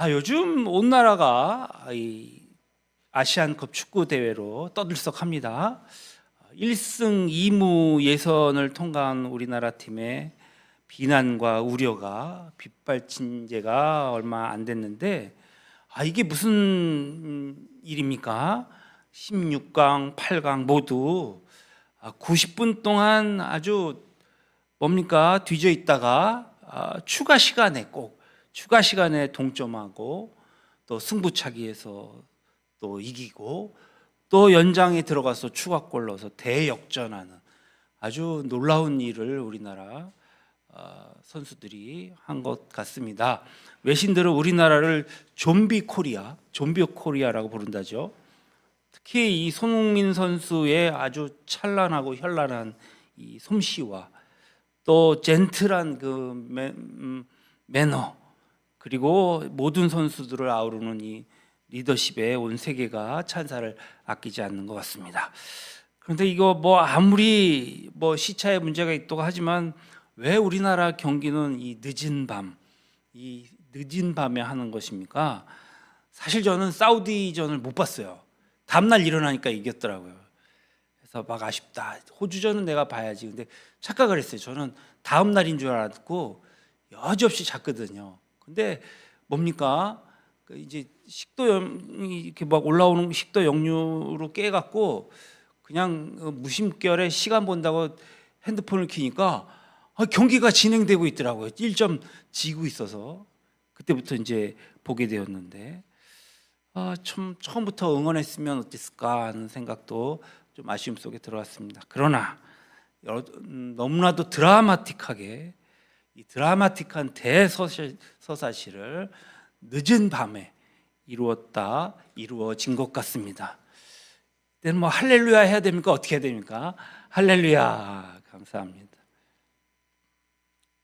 아, 요즘 온 나라가 이 아시안컵 축구 대회로 떠들썩합니다. 1승 2무 예선을 통과한 우리나라 팀의 비난과 우려가 빗발친 지가 얼마 안 됐는데 아 이게 무슨 음, 일입니까? 16강, 8강 모두 아, 90분 동안 아주 뭡니까 뒤져 있다가 아, 추가 시간에 꼭 추가 시간에 동점하고 또 승부차기에서 또 이기고 또 연장에 들어가서 추가골 넣어서 대역전하는 아주 놀라운 일을 우리나라 어, 선수들이 한 것 같습니다. 외신들은 우리나라를 좀비 코리아, 좀비 코리아라고 부른다죠. 특히 이 손흥민 선수의 아주 찬란하고 현란한 이 솜씨와 또 젠틀한 그 매, 음, 매너 그리고 모든 선수들을 아우르는 이 리더십에 온 세계가 찬사를 아끼지 않는 것 같습니다. 그런데 이거 뭐 아무리 뭐 시차에 문제가 있다고 하지만 왜 우리나라 경기는 이 늦은 밤, 이 늦은 밤에 하는 것입니까? 사실 저는 사우디전을 못 봤어요. 다음날 일어나니까 이겼더라고요. 그래서 막 아쉽다. 호주전은 내가 봐야지. 근데 착각을 했어요. 저는 다음 날인 줄 알았고 여지없이 잤거든요. 근데 뭡니까? 그 이제 식도염이 이렇게 막 올라오는 식도 역류로 깨갖고 그냥 그 무심결에 시간 본다고 핸드폰을 키니까 아, 경기가 진행되고 있더라고요. 1점 지고 있어서 그때부터 이제 보게 되었는데 아, 참 처음부터 응원했으면 어땠을까 하는 생각도 좀 아쉬움 속에 들어왔습니다. 그러나 음, 너무나도 드라마틱하게 이 드라마틱한 대서사실을 늦은 밤에 이루었다 이루어진 것 같습니다. 때는 뭐 할렐루야 해야 됩니까? 어떻게 해야 됩니까? 할렐루야 감사합니다.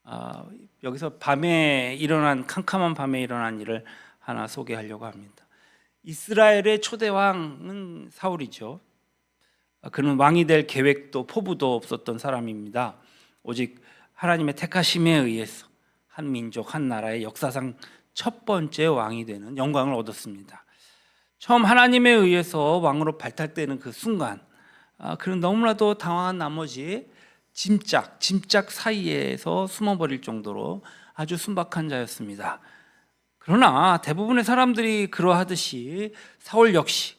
아, 여기서 밤에 일어난 캄캄한 밤에 일어난 일을 하나 소개하려고 합니다. 이스라엘의 초대 왕은 사울이죠. 아, 그는 왕이 될 계획도 포부도 없었던 사람입니다. 오직 하나님의 택하심에 의해서 한 민족 한 나라의 역사상 첫 번째 왕이 되는 영광을 얻었습니다. 처음 하나님에 의해서 왕으로 발탁되는 그 순간, 아, 그는 너무나도 당황한 나머지 짐짝, 짐짝 사이에서 숨어버릴 정도로 아주 순박한 자였습니다. 그러나 대부분의 사람들이 그러하듯이 사울 역시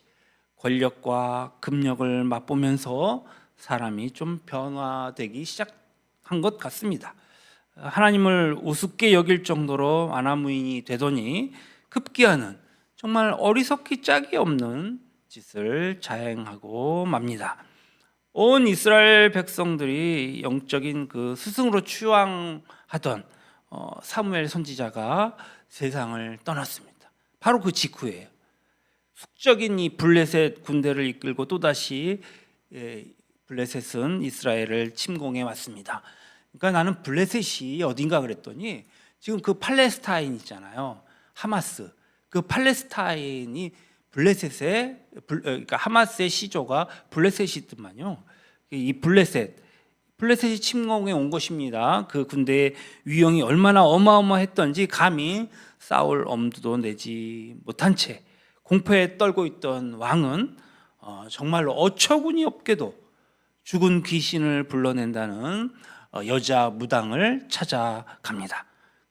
권력과 금력을 맛보면서 사람이 좀 변화되기 시작 한 것 같습니다. 하나님을 우습게 여길 정도로 아나무인이 되더니 급기야는 정말 어리석기 짝이 없는 짓을 자행하고 맙니다. 온 이스라엘 백성들이 영적인 그 스승으로 추앙하던 어, 사무엘 선지자가 세상을 떠났습니다. 바로 그 직후에요. 숙적인 이 블레셋 군대를 이끌고 또 다시 예, 블레셋은 이스라엘을 침공해 왔습니다. 그러니까 나는 블레셋이 어딘가 그랬더니 지금 그 팔레스타인 있잖아요. 하마스. 그 팔레스타인이 블레셋의 블- 어, 그러니까 하마스의 시조가 블레셋이더만요. 이 블레셋 블레셋이 침공해 온 것입니다. 그 군대의 위용이 얼마나 어마어마했던지 감히 싸울 엄두도 내지 못한 채 공포에 떨고 있던 왕은 어, 정말로 어처구니 없게도 죽은 귀신을 불러낸다는 어, 여자 무당을 찾아갑니다.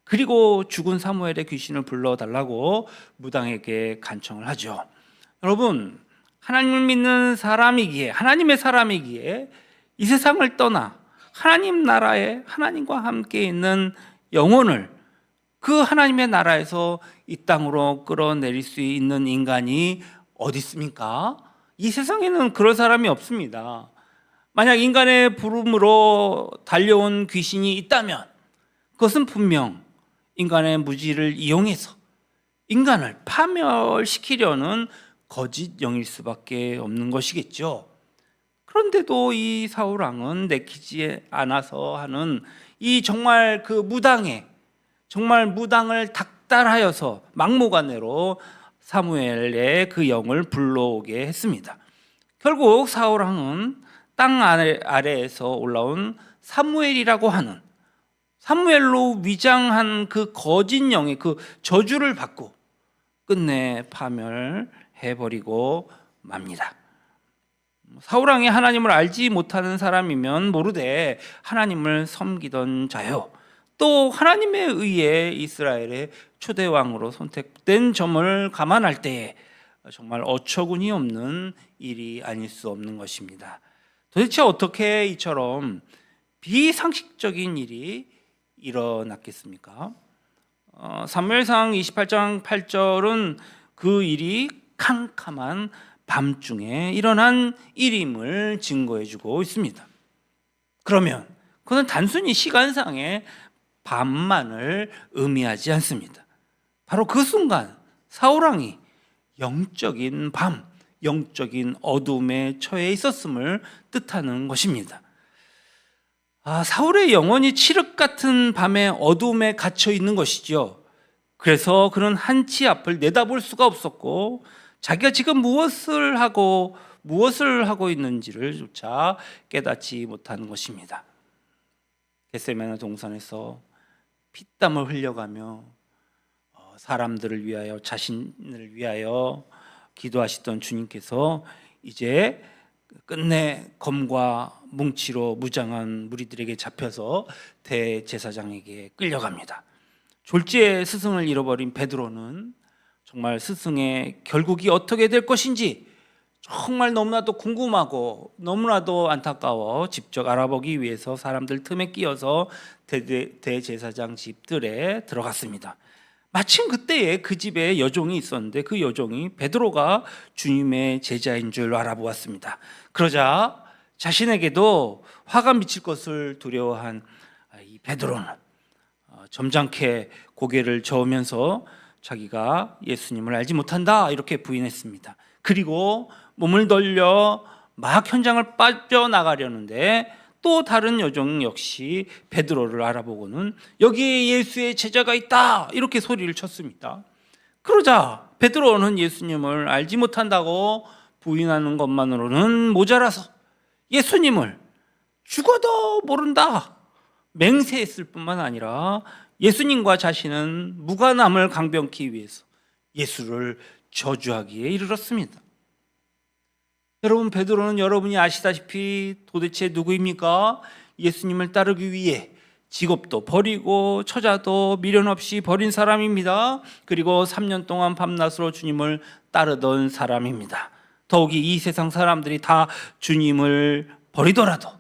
그리고 죽은 사무엘의 귀신을 불러달라고 무당에게 간청을 하죠. 여러분, 하나님을 믿는 사람이기에 하나님의 사람이기에 이 세상을 떠나 하나님 나라에 하나님과 함께 있는 영혼을 그 하나님의 나라에서 이 땅으로 끌어내릴 수 있는 인간이 어디 있습니까? 이 세상에는 그럴 사람이 없습니다. 만약 인간의 부름으로 달려온 귀신이 있다면 그것은 분명 인간의 무지를 이용해서 인간을 파멸시키려는 거짓 영일 수밖에 없는 것이겠죠. 그런데도 이 사울 왕은 내키지 않아서 하는 이 정말 그 무당에 정말 무당을 닥달하여서 막무가내로 사무엘의 그 영을 불러오게 했습니다. 결국 사울 왕은 땅 아래, 아래에서 올라온 사무엘이라고 하는 사무엘로 위장한 그 거짓 영의 그 저주를 받고 끝내 파멸해 버리고 맙니다. 사울 왕이 하나님을 알지 못하는 사람이면 모르되 하나님을 섬기던 자요. 또 하나님에 의해 이스라엘의 초대 왕으로 선택된 점을 감안할 때에 정말 어처구니 없는 일이 아닐 수 없는 것입니다. 도대체 어떻게 이처럼 비상식적인 일이 일어났겠습니까? 어, 사무엘상 28장 8절은 그 일이 캄캄한 밤중에 일어난 일임을 증거해주고 있습니다. 그러면 그는 단순히 시간상의 밤만을 의미하지 않습니다. 바로 그 순간 사울왕이 영적인 밤, 영적인 어둠에 처해 있었음을 뜻하는 것입니다. 아, 사울의 영혼이 칠흑 같은 밤의 어둠에 갇혀 있는 것이죠. 그래서 그는 한치 앞을 내다볼 수가 없었고 자기가 지금 무엇을 하고 무엇을 하고 있는지를 조차 깨닫지 못하는 것입니다. 겟세마네 동산에서 피땀을 흘려가며 어, 사람들을 위하여 자신을 위하여 기도하시던 주님께서 이제 끝내 검과 뭉치로 무장한 무리들에게 잡혀서 대제사장에게 끌려갑니다. 졸지에 스승을 잃어버린 베드로는 정말 스승의 결국이 어떻게 될 것인지 정말 너무나도 궁금하고 너무나도 안타까워 직접 알아보기 위해서 사람들 틈에 끼어서 대- 대제사장 집들에 들어갔습니다. 마침 그때에 그 집에 여종이 있었는데 그 여종이 베드로가 주님의 제자인 줄 알아보았습니다. 그러자 자신에게도 화가 미칠 것을 두려워한 이 베드로는 어, 점잖게 고개를 저으면서 자기가 예수님을 알지 못한다 이렇게 부인했습니다. 그리고 몸을 돌려 막 현장을 빠져나가려는데 또 다른 여종 역시 베드로를 알아보고는 여기에 예수의 제자가 있다 이렇게 소리를 쳤습니다. 그러자 베드로는 예수님을 알지 못한다고 부인하는 것만으로는 모자라서 예수님을 죽어도 모른다 맹세했을 뿐만 아니라 예수님과 자신은 무관함을 강변키 위해서 예수를 저주하기에 이르렀습니다. 여러분 베드로는 여러분이 아시다시피 도대체 누구입니까? 예수님을 따르기 위해 직업도 버리고 처자도 미련 없이 버린 사람입니다. 그리고 3년 동안 밤낮으로 주님을 따르던 사람입니다. 더욱이 이 세상 사람들이 다 주님을 버리더라도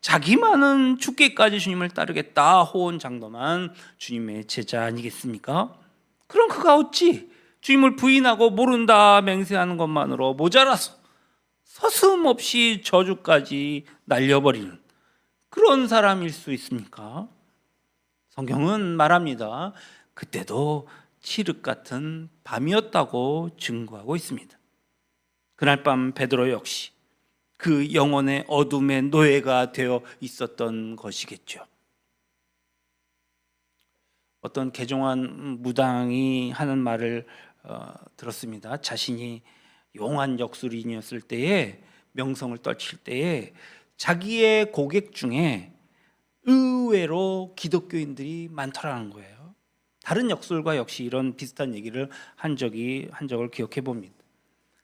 자기만은 죽기까지 주님을 따르겠다 호언장담한 주님의 제자 아니겠습니까? 그럼 그가 어찌 주님을 부인하고 모른다 맹세하는 것만으로 모자라서 서슴없이 저주까지 날려버리는 그런 사람일 수 있습니까? 성경은 말합니다. 그때도 칠흑 같은 밤이었다고 증거하고 있습니다. 그날 밤 베드로 역시 그 영혼의 어둠의 노예가 되어 있었던 것이겠죠. 어떤 개종한 무당이 하는 말을 어, 들었습니다. 자신이 용한 역술인이었을 때에 명성을 떨칠 때에 자기의 고객 중에 의외로 기독교인들이 많더라는 거예요. 다른 역술과 역시 이런 비슷한 얘기를 한 적이 한 적을 기억해 봅니다.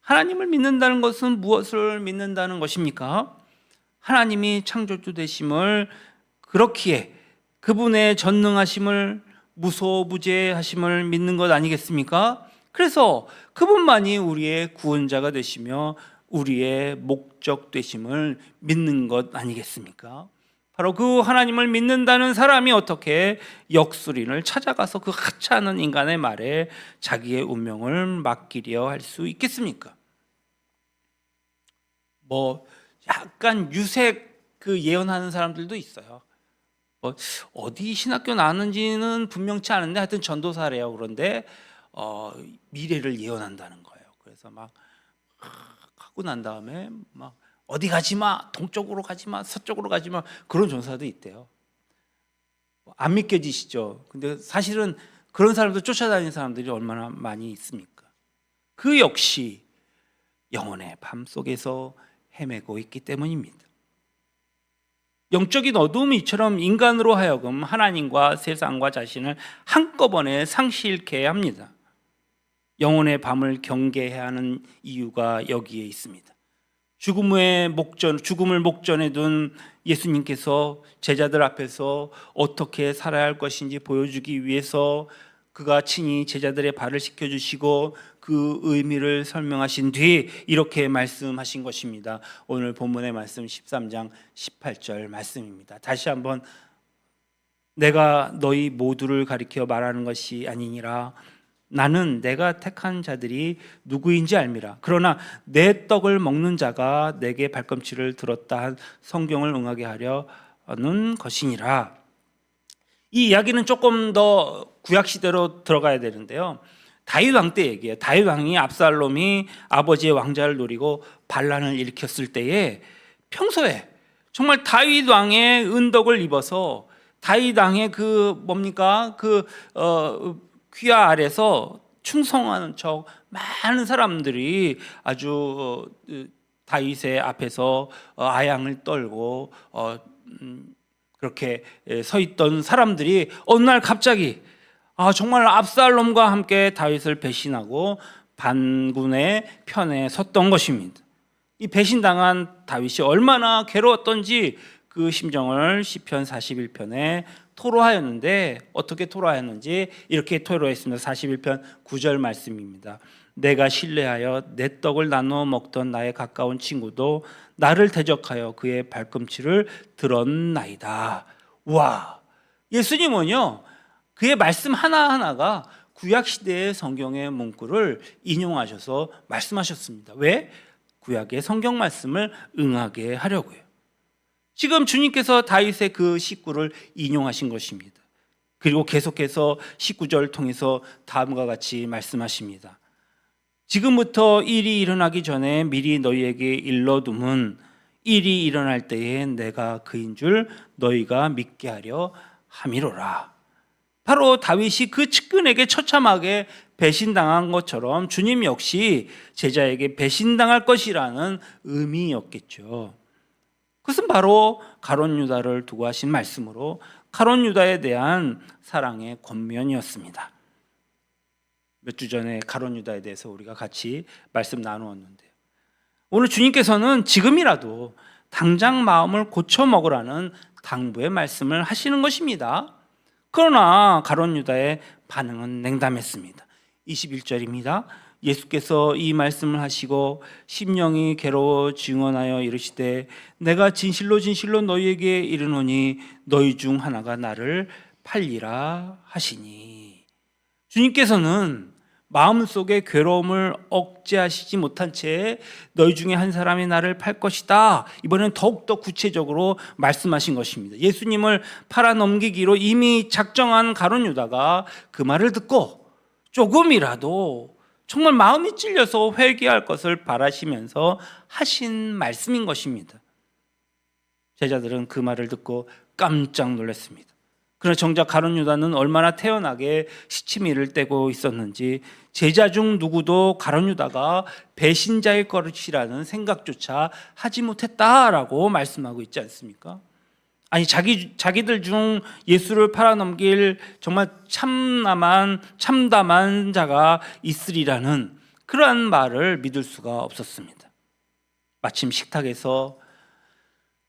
하나님을 믿는다는 것은 무엇을 믿는다는 것입니까? 하나님이 창조주 되심을 그렇기에 그분의 전능하심을 무소부재하심을 믿는 것 아니겠습니까? 그래서 그분만이 우리의 구원자가 되시며 우리의 목적 되심을 믿는 것 아니겠습니까? 바로 그 하나님을 믿는다는 사람이 어떻게 역술인을 찾아가서 그 하찮은 인간의 말에 자기의 운명을 맡기려 할 수 있겠습니까? 뭐 약간 유색 그 예언하는 사람들도 있어요. 뭐 어디 신학교 나왔는지는 분명치 않은데 하여튼 전도사래요. 그런데 어, 미래를 예언한다는 거예요. 그래서 막 하고 난 다음에 막 어디 가지 마, 동쪽으로 가지 마, 서쪽으로 가지 마 그런 전사도 있대요. 안 믿겨지시죠? 근데 사실은 그런 사람들 쫓아다니는 사람들이 얼마나 많이 있습니까? 그 역시 영혼의 밤 속에서 헤매고 있기 때문입니다. 영적인 어둠이 이처럼 인간으로 하여금 하나님과 세상과 자신을 한꺼번에 상실케 합니다. 영혼의 밤을 경계해야 하는 이유가 여기에 있습니다. 죽음의 목전, 죽음을 목전에 둔 예수님께서 제자들 앞에서 어떻게 살아야 할 것인지 보여주기 위해서 그가 친히 제자들의 발을 씻겨주시고 그 의미를 설명하신 뒤 이렇게 말씀하신 것입니다. 오늘 본문의 말씀 13장 18절 말씀입니다. 다시 한번 내가 너희 모두를 가리켜 말하는 것이 아니니라 나는 내가 택한 자들이 누구인지 알미라. 그러나 내 떡을 먹는 자가 내게 발꿈치를 들었다 한 성경을 응하게 하려는 것이니라. 이 이야기는 조금 더 구약 시대로 들어가야 되는데요. 다윗 왕 때 얘기예요. 다윗 왕이 압살롬이 아버지의 왕자를 노리고 반란을 일으켰을 때에 평소에 정말 다윗 왕의 은덕을 입어서 다윗 왕의 그 뭡니까 그 어, 귀하 아래서 충성하는 척 많은 사람들이 아주 어, 그 다윗의 앞에서 어, 아양을 떨고 어, 음, 그렇게 에, 서 있던 사람들이 어느 날 갑자기 아 정말 압살롬과 함께 다윗을 배신하고 반군의 편에 섰던 것입니다. 이 배신당한 다윗이 얼마나 괴로웠던지 그 심정을 시편 41편에 토로하였는데 어떻게 토로하였는지 이렇게 토로했습니다. 41편 9절 말씀입니다. 내가 신뢰하여 내 떡을 나누어 먹던 나의 가까운 친구도 나를 대적하여 그의 발꿈치를 들었나이다. 와, 예수님은요 그의 말씀 하나 하나가 구약 시대의 성경의 문구를 인용하셔서 말씀하셨습니다. 왜? 구약의 성경 말씀을 응하게 하려고요. 지금 주님께서 다윗의 그 식구를 인용하신 것입니다. 그리고 계속해서 19절 통해서 다음과 같이 말씀하십니다. 지금부터 일이 일어나기 전에 미리 너희에게 일러둠은 일이 일어날 때에 내가 그인 줄 너희가 믿게 하려 함이로라. 바로 다윗이 그 측근에게 처참하게 배신당한 것처럼 주님 역시 제자에게 배신당할 것이라는 의미였겠죠. 그것은 바로 가론 유다를 두고 하신 말씀으로 가론 유다에 대한 사랑의 권면이었습니다. 몇 주 전에 가론 유다에 대해서 우리가 같이 말씀 나누었는데요. 오늘 주님께서는 지금이라도 당장 마음을 고쳐 먹으라는 당부의 말씀을 하시는 것입니다. 그러나 가론 유다의 반응은 냉담했습니다. 21절입니다. 예수께서 이 말씀을 하시고 심령이 괴로워 증언하여 이르시되 내가 진실로 진실로 너희에게 이르노니 너희 중 하나가 나를 팔리라 하시니 주님께서는 마음속에 괴로움을 억제하시지 못한 채 너희 중에 한 사람이 나를 팔 것이다. 이번엔 더욱더 구체적으로 말씀하신 것입니다. 예수님을 팔아 넘기기로 이미 작정한 가론 유다가 그 말을 듣고 조금이라도 정말 마음이 찔려서 회개할 것을 바라시면서 하신 말씀인 것입니다. 제자들은 그 말을 듣고 깜짝 놀랐습니다. 그러나 정작 가론 유다는 얼마나 태연하게 시치미를 떼고 있었는지 제자 중 누구도 가론 유다가 배신자일 것이라는 생각조차 하지 못했다라고 말씀하고 있지 않습니까? 아니 자기 자기들 중 예수를 팔아넘길 정말 참남한 참담한 자가 있으리라는 그러한 말을 믿을 수가 없었습니다. 마침 식탁에서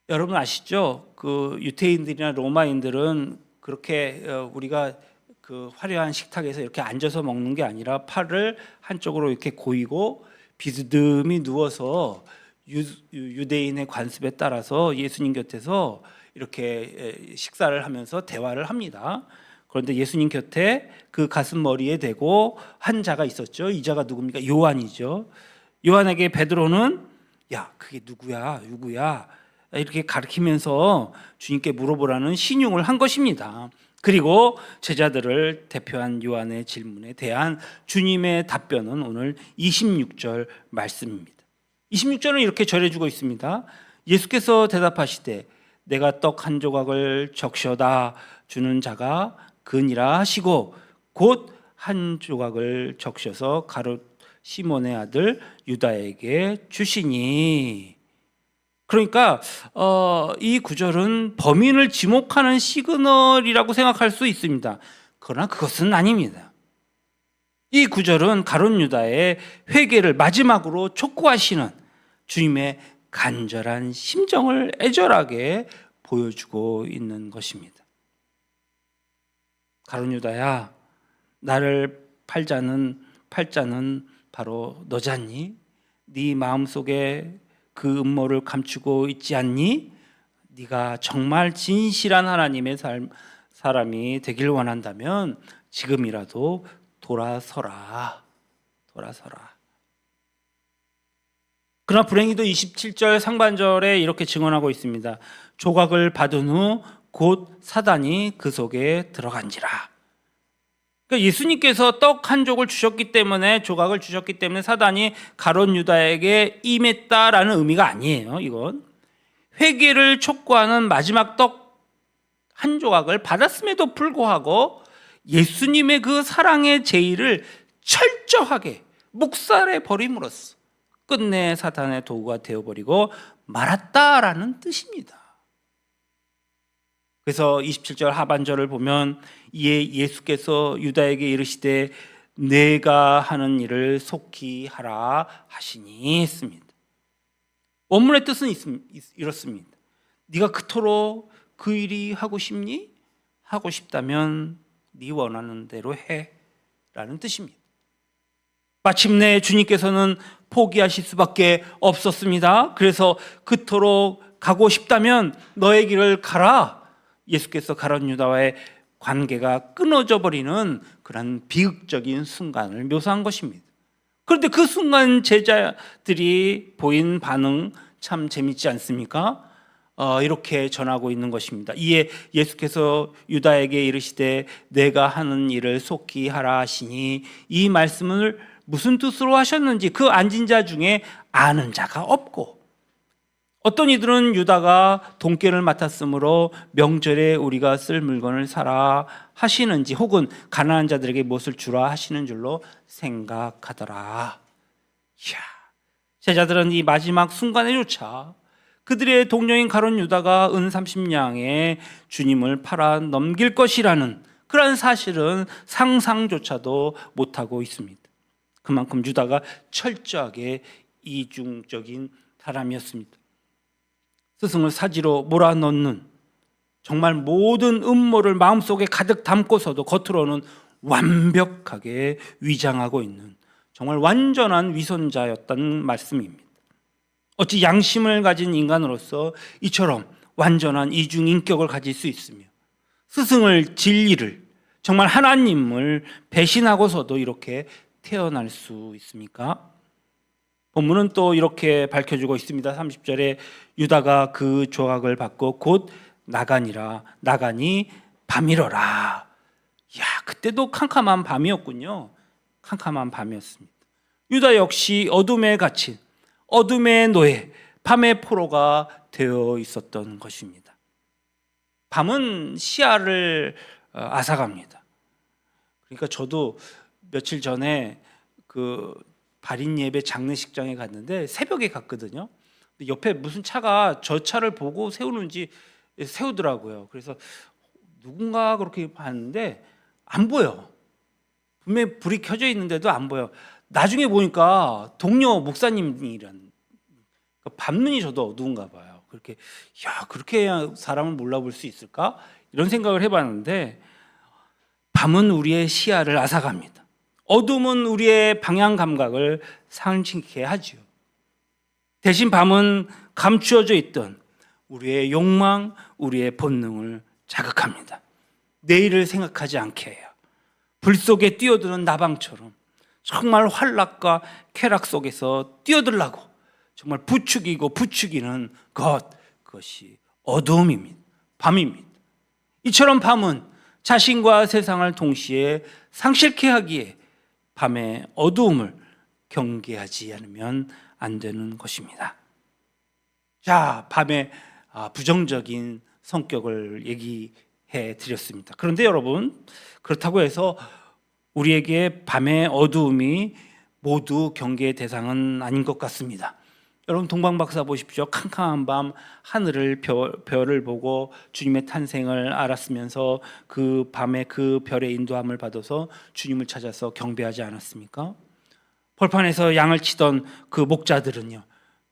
여러분 아시죠? 그 유태인들이나 로마인들은 그렇게 어, 우리가 그 화려한 식탁에서 이렇게 앉아서 먹는 게 아니라 팔을 한쪽으로 이렇게 고이고 비스듬히 누워서 유, 유대인의 관습에 따라서 예수님 곁에서 이렇게 식사를 하면서 대화를 합니다. 그런데 예수님 곁에 그 가슴 머리에 대고 한 자가 있었죠. 이 자가 누굽니까? 요한이죠. 요한에게 베드로는 야, 그게 누구야? 누구야? 이렇게 가르치면서 주님께 물어보라는 신용을 한 것입니다. 그리고 제자들을 대표한 요한의 질문에 대한 주님의 답변은 오늘 26절 말씀입니다. 26절은 이렇게 전해주고 있습니다. 예수께서 대답하시되 내가 떡 한 조각을 적셔다 주는 자가 그니라 하시고 곧 한 조각을 적셔서 가롯 시몬의 아들 유다에게 주시니 그러니까 어, 이 구절은 범인을 지목하는 시그널이라고 생각할 수 있습니다. 그러나 그것은 아닙니다. 이 구절은 가론 유다의 회개를 마지막으로 촉구하시는 주님의 간절한 심정을 애절하게 보여주고 있는 것입니다. 가론 유다야, 나를 팔자는 팔자는 바로 너잖니? 네 마음속에 그 음모를 감추고 있지 않니? 네가 정말 진실한 하나님의 삶, 사람이 되길 원한다면 지금이라도 돌아서라. 돌아서라. 그러나 불행히도 27절 상반절에 이렇게 증언하고 있습니다. 조각을 받은 후 곧 사단이 그 속에 들어간지라. 그러니까 예수님께서 떡한 족을 주셨기 때문에 조각을 주셨기 때문에 사단이 가론 유다에게 임했다라는 의미가 아니에요. 이건 회개를 촉구하는 마지막 떡 한 조각을 받았음에도 불구하고 예수님의 그 사랑의 제의를 철저하게 묵살해 버림으로써 끝내 사탄의 도구가 되어버리고 말았다라는 뜻입니다. 그래서 27절 하반절을 보면 이에 예수께서 유다에게 이르시되 내가 하는 일을 속히 하라 하시니 했습니다. 원문의 뜻은 이렇습니다. 네가 그토록 그 일이 하고 싶니? 하고 싶다면 네 원하는 대로 해라는 뜻입니다. 마침내 주님께서는 포기하실 수밖에 없었습니다. 그래서 그토록 가고 싶다면 너의 길을 가라. 예수께서 가론 유다와의 관계가 끊어져 버리는 그런 비극적인 순간을 묘사한 것입니다. 그런데 그 순간 제자들이 보인 반응 참 재밌지 않습니까? 어, 이렇게 전하고 있는 것입니다. 이에 예수께서 유다에게 이르시되 내가 하는 일을 속히 하라 하시니 이 말씀을 무슨 뜻으로 하셨는지 그 앉은 자 중에 아는 자가 없고 어떤 이들은 유다가 돈깨를 맡았으므로 명절에 우리가 쓸 물건을 사라 하시는지 혹은 가난한 자들에게 무엇을 주라 하시는 줄로 생각하더라. 이야, 제자들은 이 마지막 순간에조차 그들의 동료인 가론 유다가 은 30냥에 주님을 팔아 넘길 것이라는 그러한 사실은 상상조차도 못하고 있습니다. 그만큼 유다가 철저하게 이중적인 사람이었습니다. 스승을 사지로 몰아넣는 정말 모든 음모를 마음속에 가득 담고서도 겉으로는 완벽하게 위장하고 있는 정말 완전한 위선자였다는 말씀입니다. 어찌 양심을 가진 인간으로서 이처럼 완전한 이중 인격을 가질 수 있으며 스승을 진리를 정말 하나님을 배신하고서도 이렇게 태어날 수 있습니까? 본문은 또 이렇게 밝혀주고 있습니다. 30절에 유다가 그 조각을 받고 곧 나가니라 나가니 밤이러라. 야 그때도 캄캄한 밤이었군요. 캄캄한 밤이었습니다. 유다 역시 어둠에 갇힌 어둠의 노예 밤의 포로가 되어 있었던 것입니다. 밤은 시야를 어, 앗아갑니다. 그러니까 저도 며칠 전에 그 발인 예배 장례식장에 갔는데 새벽에 갔거든요. 옆에 무슨 차가 저 차를 보고 세우는지 세우더라고요. 그래서 누군가 그렇게 봤는데 안 보여. 분명히 불이 켜져 있는데도 안 보여. 나중에 보니까 동료 목사님이란 그 밤눈이 저도 어두운가 봐요. 그렇게 야 그렇게 사람을 몰라볼 수 있을까? 이런 생각을 해봤는데 밤은 우리의 시야를 앗아갑니다. 어둠은 우리의 방향 감각을 상실케 하지요. 대신 밤은 감추어져 있던 우리의 욕망, 우리의 본능을 자극합니다. 내일을 생각하지 않게 해요. 불 속에 뛰어드는 나방처럼 정말 환락과 쾌락 속에서 뛰어들라고 정말 부추기고 부추기는 것 그것이 어두움입니다. 밤입니다. 이처럼 밤은 자신과 세상을 동시에 상실케 하기에 밤의 어두움을 경계하지 않으면 안 되는 것입니다. 자, 밤의 아, 부정적인 성격을 얘기해 드렸습니다. 그런데 여러분, 그렇다고 해서 우리에게 밤의 어두움이 모두 경계의 대상은 아닌 것 같습니다. 여러분 동방박사 보십시오. 캄캄한 밤 하늘을 별, 별을 보고 주님의 탄생을 알았으면서 그 밤에 그 별의 인도함을 받아서 주님을 찾아서 경배하지 않았습니까? 벌판에서 양을 치던 그 목자들은요.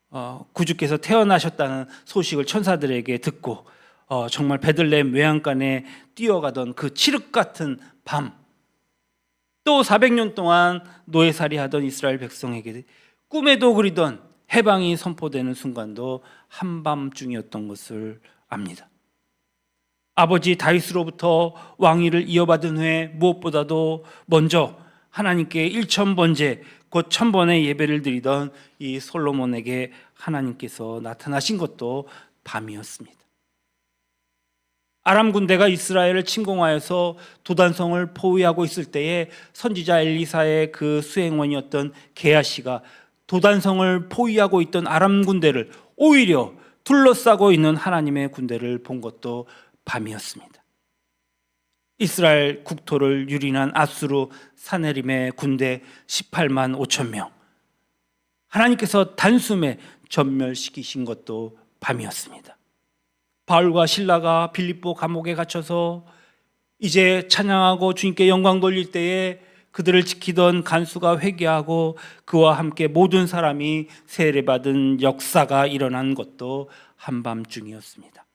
어, 구주께서 태어나셨다는 소식을 천사들에게 듣고 어, 정말 베들레헴 외양간에 뛰어가던 그 칠흑 같은 밤, 또 400년 동안 노예살이 하던 이스라엘 백성에게 꿈에도 그리던 해방이 선포되는 순간도 한밤중이었던 것을 압니다. 아버지 다윗으로부터 왕위를 이어받은 후에 무엇보다도 먼저 하나님께 일천 번째 곧 천번의 예배를 드리던 이 솔로몬에게 하나님께서 나타나신 것도 밤이었습니다. 아람 군대가 이스라엘을 침공하여서 도단성을 포위하고 있을 때에 선지자 엘리사의 그 수행원이었던 게하시가 도단성을 포위하고 있던 아람 군대를 오히려 둘러싸고 있는 하나님의 군대를 본 것도 밤이었습니다. 이스라엘 국토를 유린한 아수르 사네림의 군대 18만 5천 명. 하나님께서 단숨에 전멸시키신 것도 밤이었습니다. 바울과 신라가 빌립보 감옥에 갇혀서 이제 찬양하고 주님께 영광 돌릴 때에 그들을 지키던 간수가 회개하고 그와 함께 모든 사람이 세례받은 역사가 일어난 것도 한밤중이었습니다.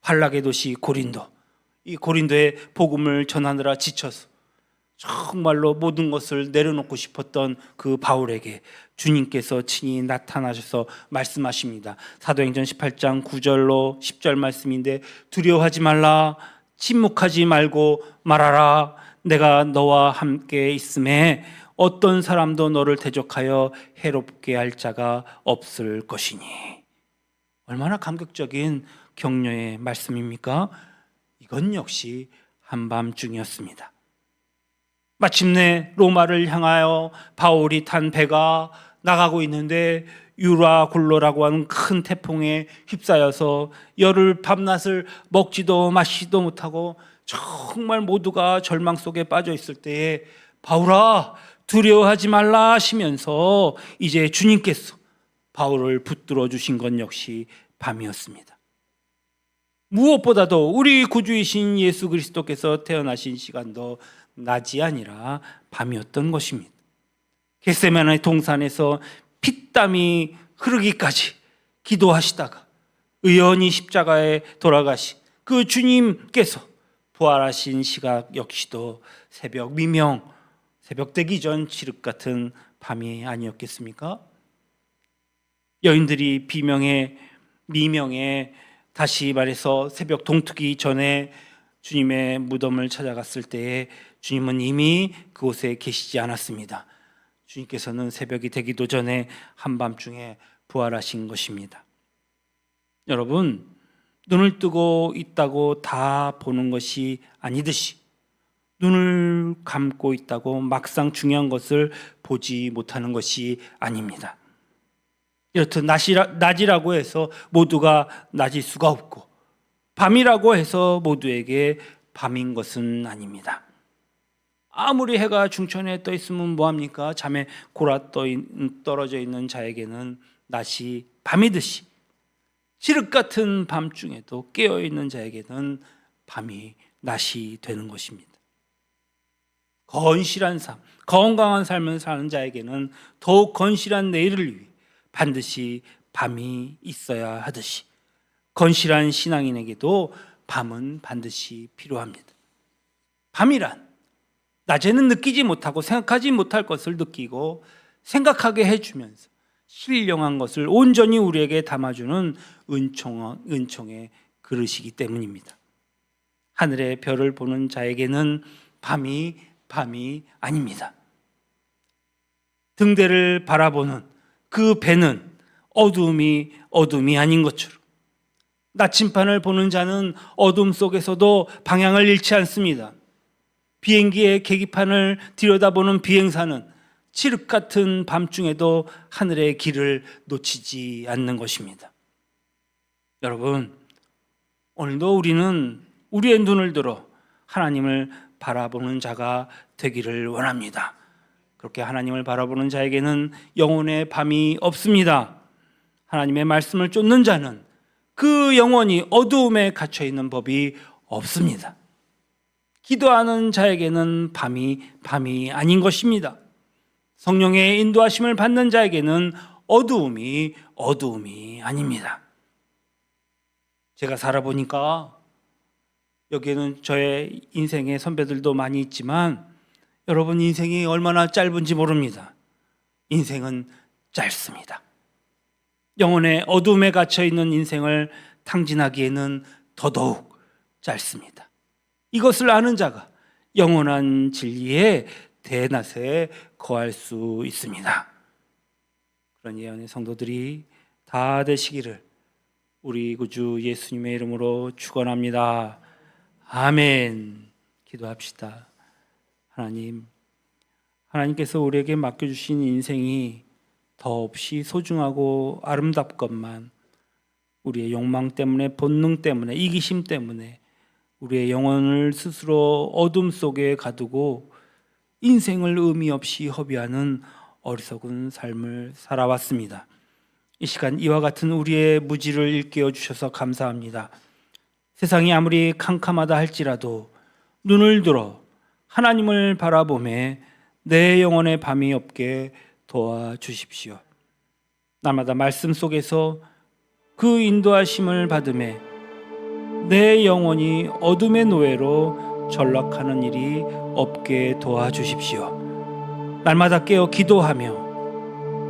환락의 도시 고린도 이 고린도의 복음을 전하느라 지쳐서 정말로 모든 것을 내려놓고 싶었던 그 바울에게 주님께서 친히 나타나셔서 말씀하십니다. 사도행전 18장 9절로 10절 말씀인데 두려워하지 말라 침묵하지 말고 말하라 내가 너와 함께 있음에 어떤 사람도 너를 대적하여 해롭게 할 자가 없을 것이니 얼마나 감격적인 격려의 말씀입니까? 이건 역시 한밤중이었습니다. 마침내 로마를 향하여 바울이 탄 배가 나가고 있는데 유라 굴로라고 하는 큰 태풍에 휩싸여서 열흘 밤낮을 먹지도 마시지도 못하고 정말 모두가 절망 속에 빠져 있을 때에 바울아 두려워하지 말라 하시면서 이제 주님께서 바울을 붙들어 주신 건 역시 밤이었습니다. 무엇보다도 우리 구주이신 예수 그리스도께서 태어나신 시간도 낮이 아니라 밤이었던 것입니다. 겟세마네 동산에서 피땀이 흐르기까지 기도하시다가 의연히 십자가에 돌아가신 그 주님께서 부활하신 시각 역시도 새벽 미명, 새벽 되기 전 칠흑 같은 밤이 아니었겠습니까? 여인들이 비명에 미명에 다시 말해서 새벽 동트기 전에 주님의 무덤을 찾아갔을 때에 주님은 이미 그곳에 계시지 않았습니다. 주님께서는 새벽이 되기도 전에 한밤중에 부활하신 것입니다. 여러분, 눈을 뜨고 있다고 다 보는 것이 아니듯이 눈을 감고 있다고 막상 중요한 것을 보지 못하는 것이 아닙니다. 이렇듯 낮이라, 낮이라 고 해서 모두가 낮일 수가 없고 밤이라고 해서 모두에게 밤인 것은 아닙니다. 아무리 해가 중천에 떠 있으면 뭐합니까? 잠에 골아 떠 있, 떨어져 있는 자에게는 낮이 밤이듯이 칠흑 같은 밤중에도 깨어 있는 자에게는 밤이 낮이 되는 것입니다. 건실한 삶, 건강한 삶을 사는 자에게는 더욱 건실한 내일을 위해 반드시 밤이 있어야 하듯이 건실한 신앙인에게도 밤은 반드시 필요합니다. 밤이란 낮에는 느끼지 못하고 생각하지 못할 것을 느끼고 생각하게 해주면서 신령한 것을 온전히 우리에게 담아주는 은총, 은총의 그릇이기 때문입니다. 하늘의 별을 보는 자에게는 밤이 밤이 아닙니다. 등대를 바라보는 그 배는 어둠이 어둠이 아닌 것처럼 나침판을 보는 자는 어둠 속에서도 방향을 잃지 않습니다. 비행기의 계기판을 들여다보는 비행사는 칠흑 같은 밤중에도 하늘의 길을 놓치지 않는 것입니다. 여러분, 오늘도 우리는 우리의 눈을 들어 하나님을 바라보는 자가 되기를 원합니다. 그렇게 하나님을 바라보는 자에게는 영혼의 밤이 없습니다. 하나님의 말씀을 쫓는 자는 그 영혼이 어두움에 갇혀 있는 법이 없습니다. 기도하는 자에게는 밤이 밤이 아닌 것입니다. 성령의 인도하심을 받는 자에게는 어두움이 어두움이 아닙니다. 제가 살아보니까 여기에는 저의 인생의 선배들도 많이 있지만 여러분 인생이 얼마나 짧은지 모릅니다. 인생은 짧습니다. 영혼의 어둠에 갇혀 있는 인생을 탕진하기에는 더더욱 짧습니다. 이것을 아는 자가 영원한 진리의 대낮에 거할 수 있습니다. 그런 예언의 성도들이 다 되시기를 우리 구주 예수님의 이름으로 축원합니다. 아멘. 기도합시다. 하나님, 하나님께서 우리에게 맡겨주신 인생이 더없이 소중하고 아름답건만 우리의 욕망 때문에 본능 때문에 이기심 때문에 우리의 영혼을 스스로 어둠 속에 가두고 인생을 의미 없이 허비하는 어리석은 삶을 살아왔습니다. 이 시간 이와 같은 우리의 무지를 일깨워 주셔서 감사합니다. 세상이 아무리 캄캄하다 할지라도 눈을 들어 하나님을 바라보며 내 영혼의 밤이 없게 도와 주십시오. 날마다 말씀 속에서 그 인도하심을 받음에 내 영혼이 어둠의 노예로 전락하는 일이 없게 도와 주십시오. 날마다 깨어 기도하며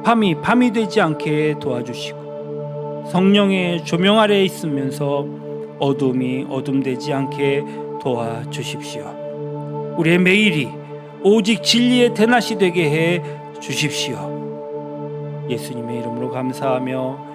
밤이 밤이 되지 않게 도와주시고 성령의 조명 아래 에 있으면서 어둠이 어둠되지 않게 도와 주십시오. 우리의 매일이 오직 진리의 대낮이 되게 해 주십시오. 예수님의 이름으로 감사하며